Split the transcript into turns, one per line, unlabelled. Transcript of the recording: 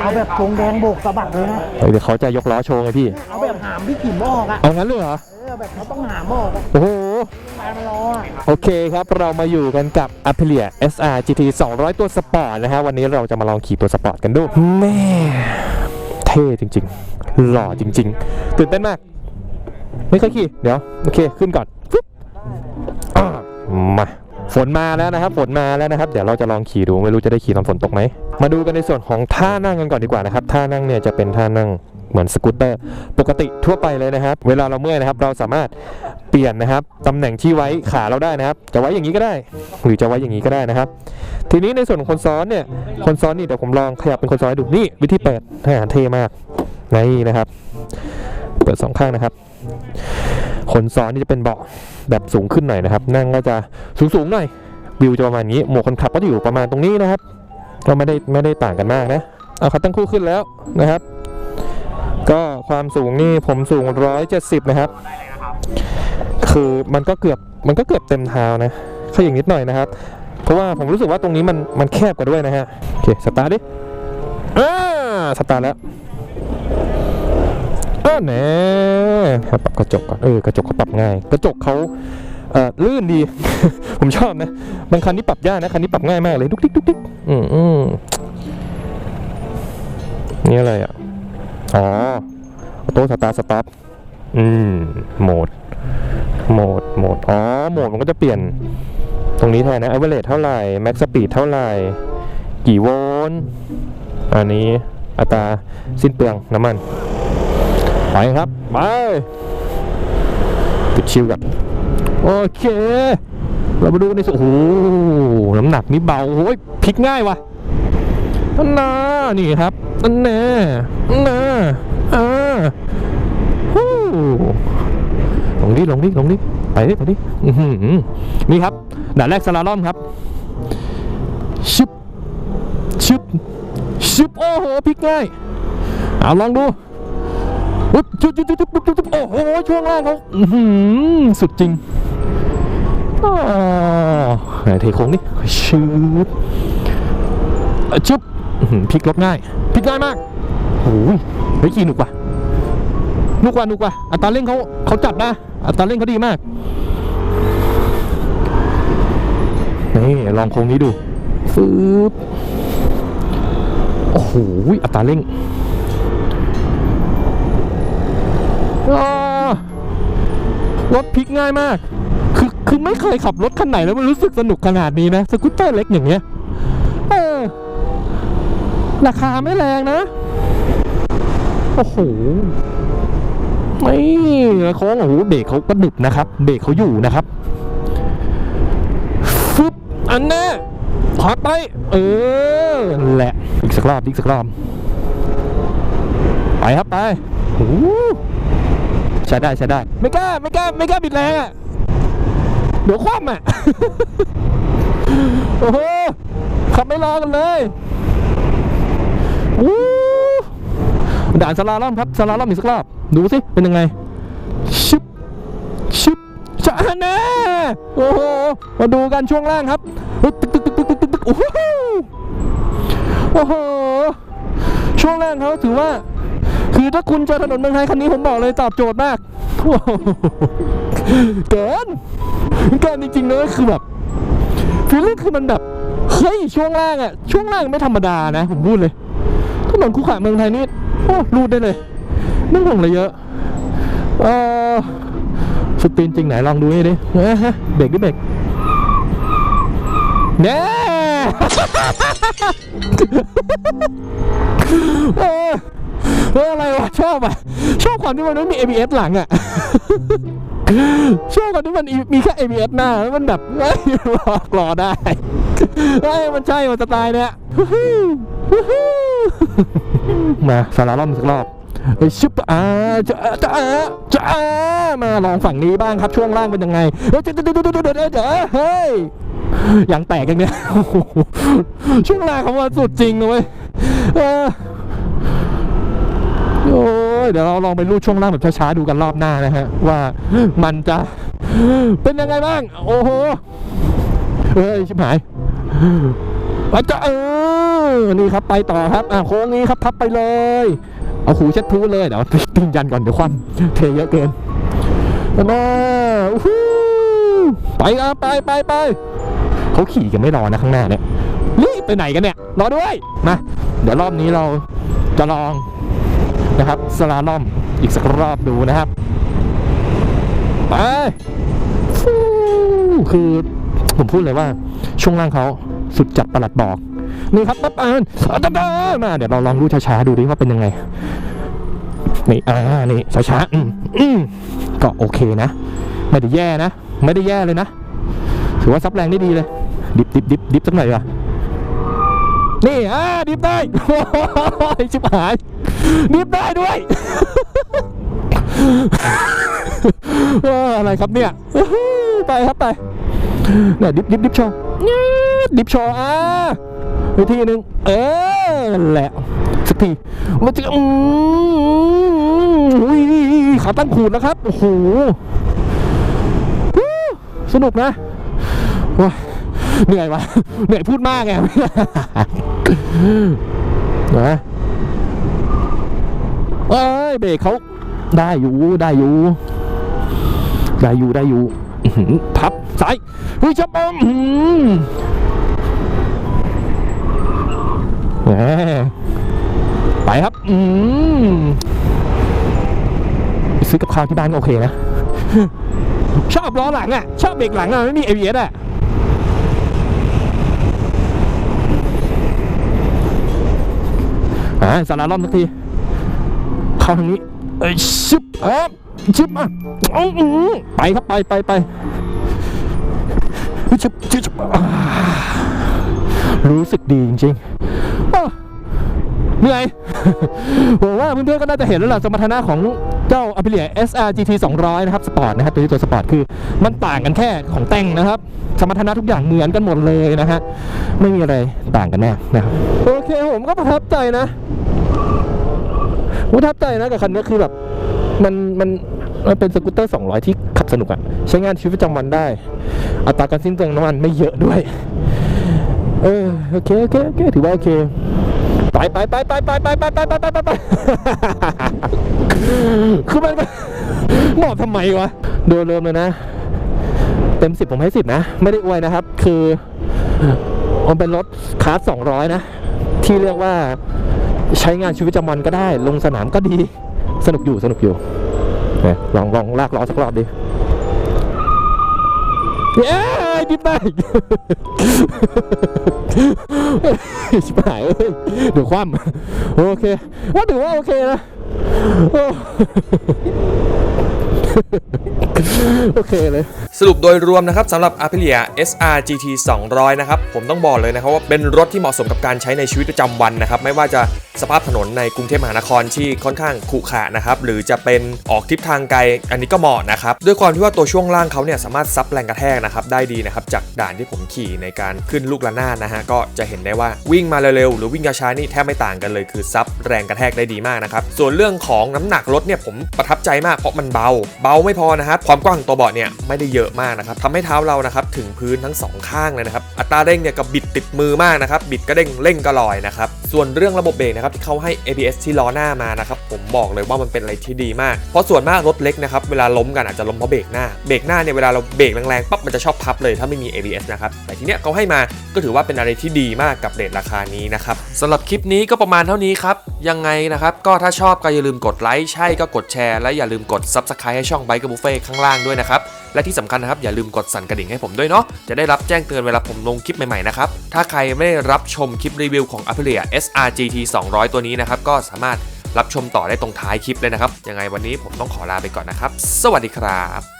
เอาแบบธงแดงโบกสะบัดเลยนะ
เดี๋ยวเขาจะยกล้อโชว์ไงพี่
เอาแบบหามพี่กิ่มออกอะ
เอางั้นเลยเหรอ
เออแบบเขาต้องหามออกอะ
โอ้โห
มามารออะ
โอเคครับ เรามาอยู่กันกับ Aprilia SR GT 200 ตัวสปอร์ตนะฮะ วันนี้เราจะมาลองขี่ตัวสปอร์ตกันดูแม่เท่จริงๆ หล่อจริงๆ ตื่นเต้นมาก ไม่เคยขี่ เดี๋ยว โอเค ขึ้นก่อนฟึ๊บอ่ามา ฝนมาแล้วนะครับ ฝนมาแล้วนะครับ เดี๋ยวเราจะลองขี่ดูไม่รู้จะได้ขี่ตอนฝนตกไหม มาดูกันในส่วนของท่านั่งกันก่อนดีกว่านะครับ ท่านั่งเนี่ยจะเป็นท่านั่งเหมือนสกูตเตอร์ ปกติทั่วไปเลยนะครับ เวลาเราเมื่อยนะครับ เราสามารถเปลี่ยนนะครับตำแหน่งที่ไว้ขาเราได้นะครับ จะไว้อย่างนี้ก็ได้ หรือจะไว้อย่างนี้ก็ได้นะครับ ทีนี้ในส่วนของคนซ้อนเนี่ย คนซ้อนนี่เดี๋ยวผมลองขยับเป็นคนซ้อนให้ดูนี่วิธีเปิดหาเท่มากนี่นะครับ เปิดสองข้างนะครับ คนซ้อนนี่จะเป็นเบาะแบบสูงขึ้นหน่อยนะครับ นั่งก็จะสูงๆหน่อยวิวจะประมาณนี้ หมวกคนขับก็จะอยู่ประมาณตรงนี้นะครับ ก็ไม่ได้ไม่ได้ต่างกันมากนะ เอาคัดตั้งคู่ขึ้นแล้วนะครับ ก็ความสูงนี่ผมสูง 170 นะครับ คือมันก็เกือบมันก็เกือบเต็มเท้านะแค่อย่างนิดหน่อยนะครับ เพราะว่าผมรู้สึกว่าตรงนี้มันมันแคบกว่าด้วยนะฮะ โอเค สตาร์ทดิอ่าสตาร์ทแล้ว แหน่ปรับกระจกก่อนเออกระจกเขาปรับง่าย กระจกเขาเอ่อลื่นดี ผมชอบนะบางคันนี้ปรับยากนะคันนี้ปรับง่ายมากเลยดุกดิกดุกดิกอืมอืมนี่อะไรอะอ๋อโต้สตาร์สต็อปอืมโหมดโหมดโหมดอ๋อโหมดมันก็จะเปลี่ยนตรงนี้แทนนะ average เท่าไหร่ max speed เท่าไหร่กี่โวลต์อันนี้อัตราสิ้นเปลืองน้ำมัน ไปครับ ไปปิดชิวกันโอเค เรามาดูในส่วนโอ้โหน้ำหนักนี่เบาโอ้ยพลิกง่ายวะนั่นนะนี่ครับนั่นแน่นั่นนะอ่าฮู้ลงดิลงดิลงดิไปดิไปดิดนี่ครับด่านแรกสลาลอมครับชึบชึบชึบโอ้โหพลิกง่ายเอาลองดู ปุ๊บจุดจุดจุดจุดจุดจุดโอ้โหช่วงล่างเขาหือสุดจริงอ๋อไหนเทโค้งนี่ชืบอะชึบอื้อหือพลิกรถง่ายพลิกง่ายมากโอ้ยเฮ้ยขี่หนุกว่ะหนุกว่ะหนุกว่ะอัตราเร่งเขาเขาจัดนะอัตราเร่งเขาดีมากนี่ลองโค้งนี้ดูฟืบโอ้โหอัตราเร่งอ้า รถพลิกง่ายมาก คือคือไม่เคยขับรถคันไหนแล้วมันรู้สึกสนุกขนาดนี้นะ สกูตเตอร์เล็กอย่างเงี้ย เออ ราคาไม่แรงนะ โอ้โห ไม่โค้งโอ้โหเบรกเขาก็ดึบนะครับ เบรกเขาอยู่นะครับฟึบอันแน่ขอไป เออ แหละ อีกสักรอบ อีกสักรอบ ไปครับไปโอ้ ใช้ได้ใช้ได้ ไม่กล้าไม่กล้าไม่กล้าบิดแรงอะเดี๋ยวคว่ำอะ โอ้โหขับไม่รอกันเลยวู้ด่านสลาล่อมครับสลาล่อมอีกสักรอบ ดูสิ เป็นยังไง ชึบ ชึบชะแน่โอ้โห มาดูกันช่วงล่างครับตึกตึกตึกตึกตึกตึกโอ้โห โอ้โห ช่วงล่างเขาถือว่า คือถ้าคุณเจอถนนเมืองไทยคันนี้ผมบอกเลยตอบโจทย์มากเกินเกินจริงๆเลยคือแบบฟีลลิ่งคือมันแบบเฮ้ยช่วงล่างอะช่วงล่างไม่ธรรมดานะ ผมพูดเลยถนนคู่ขระเมืองไทยนี่โอ้รูดได้เลยไม่ต้องห่วงอะไรเยอะเออสตีนจริงไหนลองดูนี่ดิเอ้ยฮะเบรกดิเบรกเน่เออ เฮ้ยอะไรวะชอบอะ ชอบความที่มันไม่มี ABS หลังอะ ชอบความที่มันมีแค่ ABS หน้าแล้วมันแบบเฮ้ยรอรอได้เฮ้ยมันใช่มันสไตล์เนี้ยมาสาราล่อมสักรอบเฮ้ยชุบอ่าจะจะจะมาลองฝั่งนี้บ้างครับช่วงล่างเป็นยังไงเฮ้ยเดี๋ยวเดี๋ยวเดี๋ยวเดี๋ยวเดี๋ยวเดี๋ยวเฮ้ยยางแตกกันเนี่ยโอ้โหช่วงล่างเขาว่าสุดจริงเว้ยเออ โอ้ยเดี๋ยวเราลองไปรูดช่วงล่างแบบช้าๆดูกันรอบหน้านะฮะ ว่ามันจะเป็นยังไงบ้าง โอ้โหเฮ้ยชิบหายอาจะเออนี่ครับไปต่อครับอะโค้งนี้ครับพับไปเลย เอาหูเช็ดพื้นเลยเดี๋ยวติ้งยันก่อนเดี๋ยวคว่ำเทเยอะเกินมาอู้ไปอะไปไปไปเขาขี่กันไม่รอนะข้างหน้าเนี่ยรีบไปไหนกันเนี่ยรอด้วยมาเดี๋ยวรอบนี้เราจะลอง นะครับสลาลอมอีกสักรอบดูนะครับไปคือผมพูดเลยว่าช่วงล่างเขาสุดจัดประหลัดบอก นี่ครับปั๊บอ่านตาดามาเดี๋ยวเราลองดูช้าๆดูดิว่าเป็นยังไงนี่อ่านี่ช้าๆอืมอืมก็โอเคนะ ไม่ได้แย่นะ ไม่ได้แย่เลยนะ ถือว่าซับแรงได้ดีเลย ดิบดิบดิบดิบสักหน่อยวะ นี่อ่าดิบได้โอ้ยชิบหายดิบได้ด้วยอะไรครับเนี่ยไปครับไปเนี่ยดิบดิบดิบโชว์ดิบโชว์อะอีกทีหนึ่งเออแหละสักทีมันจะอืมขาตั้งขูดแล้วครับโอ้โหสนุกนะว้าเหนื่อยวะเหนื่อยพูดมากไง นะเอ้ยเบรกเขาได้อยู่ได้อยู่ ได้อยู่ได้อยู่พับซ้ายเฮ้ยชับอมอื้อหือแหมไปครับ อืมไปซื้อกับข้าวที่บ้านโอเคนะ ชอบล้อหลังอะ ชอบเบรกหลังอะ ไม่มี ABS อะอ่า สาราล่อมสักที เข้าทางนี้ เอ้ยชิบเอ๊บชิบมาอือไปครับไปไปไปชิบชิบชิบอ่ารู้สึกดีจริงๆเหนื่อยผมว่าเพื่อนๆก็น่าจะเห็นแล้วล่ะสมรรถนะของ เจ้า Aprilia SR GT 200 นะครับสปอร์ตนะครับตัวนี้ตัวสปอร์ตคือมันต่างกันแค่ของแต่งนะครับ สมรรถนะทุกอย่างเหมือนกันหมดเลยนะฮะไม่มีอะไรต่างกันแน่นะครับโอเคผมก็ประทับใจนะประทับใจนะกับคันนี้คือแบบมันมันมันเป็นสกูตเตอร์ 200 ที่ขับสนุกอะใช้งานชีวิตประจำวันได้ อัตราการสิ้นเปลืองน้ำมันไม่เยอะด้วย เออโอเคโอเคโอเคถือว่าโอเค ไปไปไปไปไปไปไปไปไปไปไปคือมันหมอบทำไมวะ โดยรวมเลยนะ เต็มสิบผมให้สิบนะ ไม่ได้อวยนะครับ คือมันเป็นรถคลาส200นะ ที่เรียกว่าใช้งานชีวิตประจำวันก็ได้ ลงสนามก็ดี สนุกอยู่สนุกอยู่ลองลองลากล้อสักรอบดิเย้ดิบได้ ชิบหายเอ้ยเดี๋ยวคว่ำโอเคว่าถือว่าโอเคนะโอ้โอเคเลย
สรุปโดยรวมนะครับสำหรับ Aprilia SR GT 200 นะครับ ผมต้องบอกเลยนะครับว่าเป็นรถที่เหมาะสมกับการใช้ในชีวิตประจำวันนะครับ ไม่ว่าจะ สภาพถนนในกรุงเทพมหานครที่ค่อนข้างขรุขระนะครับหรือจะเป็นออกทริปทางไกล อันนี้ก็เหมาะนะครับด้วยความที่ว่าตัวช่วงล่างเขาเนี่ยสามารถซับแรงกระแทกนะครับได้ดีนะครับจากด่านที่ผมขี่ในการขึ้นลูกระนาดนะฮะก็จะเห็นได้ว่าวิ่งมาเร็วๆหรือวิ่งช้าๆนี่แทบไม่ต่างกันเลยคือซับแรงกระแทกได้ดีมากนะครับส่วนเรื่องของน้ำหนักรถเนี่ยผมประทับใจมากเพราะมันเบา เบาไม่พอนะครับความกว้างของตัวเบาะเนี่ยไม่ได้เยอะมากนะครับทำให้เท้าเรานะครับถึงพื้นทั้งสองข้างเลยนะครับอัตราเร่งเนี่ยก็บิดติดมือมากนะครับบิดก็เด้งเร่งก็ลอยนะครับส่วนเรื่องระบบเบรกนะครับที่เขาให้ ABS ที่ล้อหน้ามานะครับผมบอกเลยว่ามันเป็นอะไรที่ดีมาก เพราะส่วนมากรถเล็กนะครับเวลาล้มกันอาจจะล้มเพราะเบรกหน้าเบรกหน้าเนี่ยเวลาเราเบรกแรงๆปั๊บมันจะชอบพับเลยถ้าไม่มี ABS นะครับแต่ทีเนี้ยเขาให้มาก็ถือว่าเป็นอะไรที่ดีมากกับเรทราคานี้นะครับสำหรับคลิปนี้ก็ประมาณเท่านี้ครับยังไงนะครับก็ถ้าชอบก็อย่าลืมกดไลค์ใช่ก็กดแชร์และอย่าลืมกด Subscribe ให้ช่อง Bike บุฟเฟ่ข้างล่างด้วยนะครับและที่สำคัญนะครับอย่าลืมกดสั่นกระดิ่งให้ผมด้วยเนาะจะได้รับแจ้งเตือนเวลาผมลงคลิปใหม่ๆนะครับถ้าใครไม่ได้รับชมคลิปรีวิวของ Aprilia SR GT 200ตัวนี้นะครับ ก็สามารถรับชมต่อได้ตรงท้ายคลิปเลยนะครับ ยังไงวันนี้ผมต้องขอลาไปก่อนนะครับ สวัสดีครับ